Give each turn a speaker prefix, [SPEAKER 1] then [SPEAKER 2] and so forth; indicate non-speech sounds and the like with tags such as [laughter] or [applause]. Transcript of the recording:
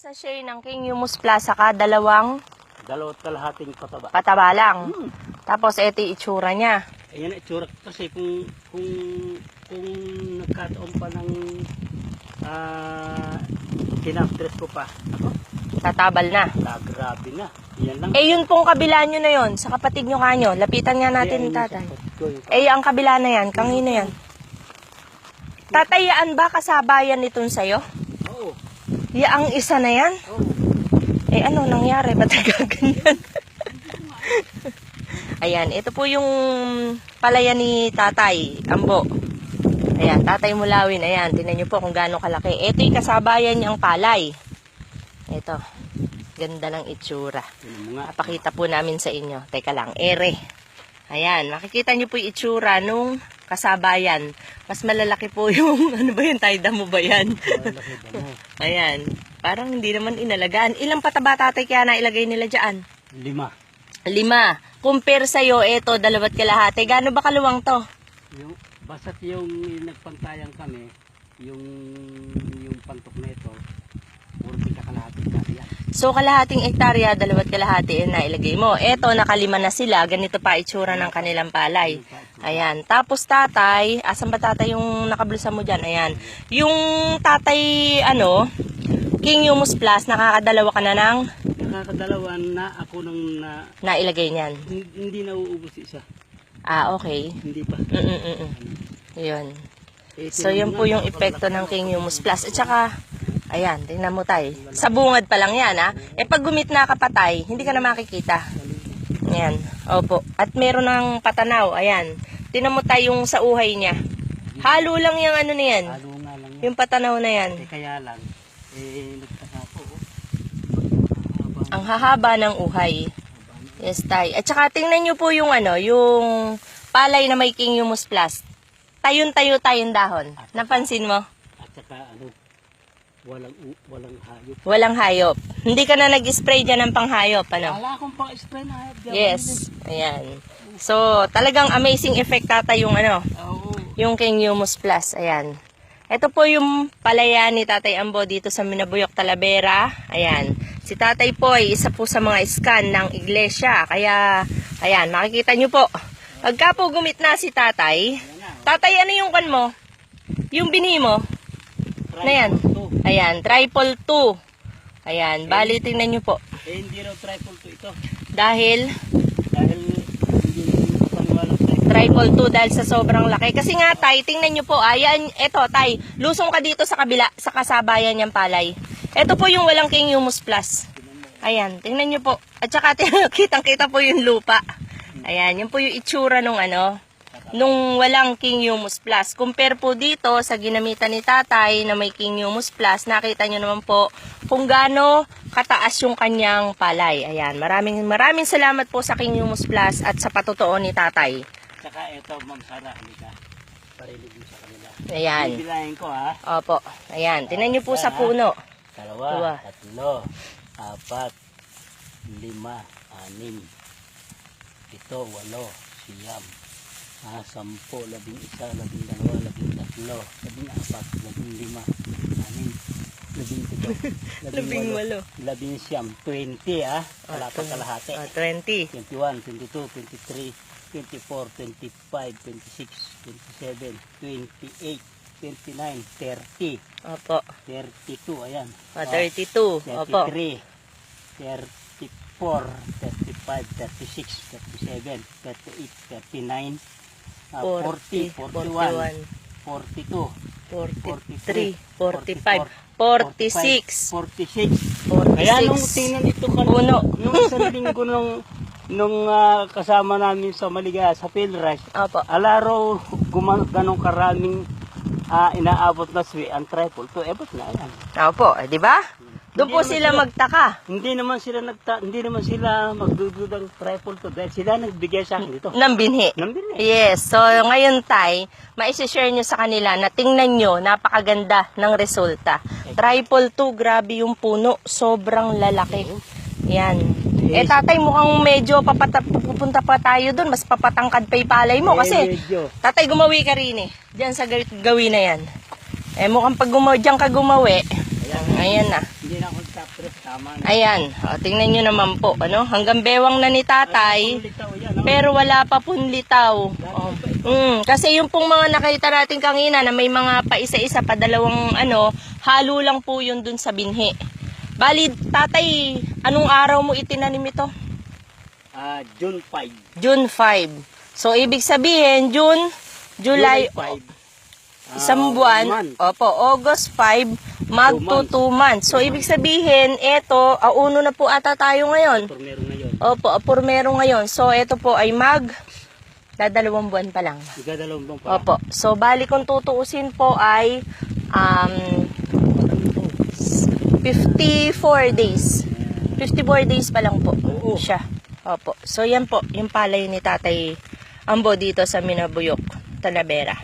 [SPEAKER 1] Sa share ng King Humus Plaza ka, dalawang
[SPEAKER 2] Dalawat kalahating pataba.
[SPEAKER 1] pataba lang.
[SPEAKER 2] Hmm.
[SPEAKER 1] Tapos ito yung itsura niya.
[SPEAKER 2] Ayan ang itsura kasi kung kung kung nagkataon pa ng ah kinaptres ko pa. Ako,
[SPEAKER 1] Tatabal na.
[SPEAKER 2] la, grabe na. Yan lang.
[SPEAKER 1] Eh yun pong kabila nyo na yun, sa kapatid nyo kanyo. Lapitan nga natin,
[SPEAKER 2] Ayan,
[SPEAKER 1] tatay.
[SPEAKER 2] yung sapot ko, yung-
[SPEAKER 1] Eh, ang kabila na yan, kangino yan. Tatayaan ba kasabayan nitong sa'yo?
[SPEAKER 2] Oo.
[SPEAKER 1] Ya ang isa na yan?
[SPEAKER 2] Oo.
[SPEAKER 1] Eh ano nangyari? Ba't nagaganyan? [laughs] Ayan, ito po yung palaya ni tatay, Ambo. Ayan, tatay Mulawin. Ayan, tinan nyo po kung gaano kalaki. Ito yung kasabayan niyang palay. Ito, ganda ng itsura. Papakita po namin sa inyo. Teka lang, ere. Ayan, makikita nyo po yung itsura nung kasabayan. Mas malalaki po [laughs] yung, ano ba yun, tayda mo ba yan?
[SPEAKER 2] Malaki ba mo? [laughs]
[SPEAKER 1] Ayan, parang hindi naman inalagaan. Ilang pataba tatay kaya nailagay nila dyan?
[SPEAKER 2] Lima.
[SPEAKER 1] Lima. Compare sa'yo, eto, dalawat kalahati. Gaano ba kaluwang to?
[SPEAKER 2] Yung, basta't yung nagpantayang kami, yung yung pantok na ito, puro ka kalahati kasi yan.
[SPEAKER 1] So, kalahating ektarya, dalawat kalahati, na nailagay mo. Eto, nakalima na sila. Ganito pa itsura ng kanilang palay. Ayan. Tapos tatay, asan ba tatay yung nakablusa mo dyan? Ayan. Yung tatay, ano, King Humus Plus, nakakadalawa ka na ng
[SPEAKER 2] Nakakadalawa na ako nang na,
[SPEAKER 1] nailagay niyan.
[SPEAKER 2] hin- hindi nauubos isa.
[SPEAKER 1] Ah, okay.
[SPEAKER 2] Hindi pa.
[SPEAKER 1] Mm-mm-mm. Yun.
[SPEAKER 2] Eh,
[SPEAKER 1] So, yun po yung epekto ng King
[SPEAKER 2] na.
[SPEAKER 1] Humus Plus. At saka, ayan, tingnan mo tayo. Sa bungad pa lang yan, ha? Eh, pag gumit na kapatay, hindi ka na makikita. Ayan. Opo. At meron ng patanaw. Ayan. Tingnan mo tayo yung sa uhay niya. Halo lang yung ano na yan.
[SPEAKER 2] Halo nga lang yan.
[SPEAKER 1] Yung patanaw na yan.
[SPEAKER 2] Eh, kaya lang, eh, nagkakapo. Oh.
[SPEAKER 1] Ang hahaba ng uhay. Yes, tay. At saka tingnan nyo po yung ano, yung palay na may King Humus Plus. Tayong-tayo tayong dahon. Napansin mo?
[SPEAKER 2] At saka, ano, walang, walang hayop.
[SPEAKER 1] Walang hayop. Hindi ka na nag-spray dyan ng panghayop, ano?
[SPEAKER 2] Wala akong pang spray na hayop. Ako
[SPEAKER 1] Yes. Ayan. So, talagang amazing effect tata yung ano.
[SPEAKER 2] Oo.
[SPEAKER 1] yung King Humus Plus. Ayan. Ito po yung palaya ni Tatay Ambo dito sa Minabuyok, Talavera. Ayan. Si Tatay po ay isa po sa mga scan ng iglesia. Kaya, ayan, makikita nyo po. Pagka po gumit na si Tatay. Tatay, ano yung kan mo? Yung bini mo? Na yan. Ayan, triple 2. Ayan, bali tingnan nyo po.
[SPEAKER 2] Eh, hindi raw triple to ito.
[SPEAKER 1] Dahil,
[SPEAKER 2] Dahil
[SPEAKER 1] triple 2 dahil sa sobrang laki. Kasi nga, tay, tingnan nyo po. Ayan, eto, tay, lusong ka dito sa kabila, sa kasabayan niyang palay. Ito po yung walang King Humus Plus. Ayan, tingnan nyo po. At saka, [laughs] kitang-kita po yung lupa. Ayan, yun po yung itsura nung ano, nung walang King Humus Plus. Compare po dito sa ginamitan ni tatay na may King Humus Plus, nakita nyo naman po kung gaano kataas yung kanyang palay. Ayan, maraming maraming salamat po sa King Humus Plus at sa patotoo ni tatay.
[SPEAKER 2] Saka ito, Ma'am Sara, halika. Parinig mo sa kanila.
[SPEAKER 1] Ayan.
[SPEAKER 2] Bibilahin ko ha.
[SPEAKER 1] Opo. Ayan, tinan nyo po sa puno.
[SPEAKER 2] Dalawa,
[SPEAKER 1] Dua.
[SPEAKER 2] tatlo, apat, lima, anim, pito, walo, siyam, ah, sampo, labing isa, labing dalawa, labing tatlo, labing apat, labing lima, anim, labing pito, [laughs] labing, walo, labing siyam, 20 ah, wala pa kalahati.
[SPEAKER 1] Ah, 20.
[SPEAKER 2] 21, 22, 23, 24, 25, 26, 27, 28, 29, 30,
[SPEAKER 1] Opo.
[SPEAKER 2] 32, ayan.
[SPEAKER 1] Ah,
[SPEAKER 2] Oh,
[SPEAKER 1] 32. Opo.
[SPEAKER 2] 33, 34, 35, 36, 37, 38, 39, ah, 40, 41, 42,
[SPEAKER 1] 43, 45, 46,
[SPEAKER 2] 46. Kaya nung
[SPEAKER 1] 46.
[SPEAKER 2] tingnan ito ka
[SPEAKER 1] Puno.
[SPEAKER 2] nung isang [laughs] linggo nung nung ah, kasama namin sa Maligaya sa field rush,
[SPEAKER 1] Opo.
[SPEAKER 2] alaro gumano ganong karaming ah, inaabot na swi ang triple to ebot na yan.
[SPEAKER 1] Opo, eh, di ba? Doon po sila magtaka.
[SPEAKER 2] Hindi naman sila nagta hindi naman sila magdududang triple to dahil sila nagbigay sa akin dito.
[SPEAKER 1] Ng binhi.
[SPEAKER 2] Nambili.
[SPEAKER 1] Yes. So, ngayon tay, maisi-share nyo sa kanila na tingnan nyo, napakaganda ng resulta. Triple 2, grabe yung puno. Sobrang lalaki. Yan. Eh, tatay, mukhang medyo papata, pupunta pa tayo doon. Mas papatangkad pa yung palay mo.
[SPEAKER 2] Eh,
[SPEAKER 1] Kasi, tatay, gumawi ka rin eh. Diyan sa gawi na yan. Eh, mukhang pag gumawi, diyan ka gumawi. Ayan na.
[SPEAKER 2] Hindi na ako tapos tama na.
[SPEAKER 1] Ayan, o, tingnan nyo naman po, ano? Hanggang bewang na ni tatay,
[SPEAKER 2] Litaw yan, no?
[SPEAKER 1] pero wala pa pong litaw. O, mm, kasi yung pong mga nakita natin kanina na may mga pa isa-isa pa dalawang ano, halo lang po yun dun sa binhi. Bali, tatay, anong araw mo itinanim ito?
[SPEAKER 2] Ah, June 5.
[SPEAKER 1] June 5. So, ibig sabihin, June, July,
[SPEAKER 2] 5.
[SPEAKER 1] isang buwan. Opo, August 5, mag to 2 months. So, ibig sabihin, eto, auno na po ata tayo ngayon.
[SPEAKER 2] Pero meron ngayon.
[SPEAKER 1] Opo, apurmero ngayon. So, ito po ay mag, dadalawang buwan pa lang.
[SPEAKER 2] Igadalawang bang pa.
[SPEAKER 1] Opo. So, bali kung tutuusin po ay um, 54 days. 54 days pa lang po
[SPEAKER 2] Oo.
[SPEAKER 1] siya. Opo. So, yan po, yung palay ni Tatay Ambo dito sa Minabuyok, Talavera.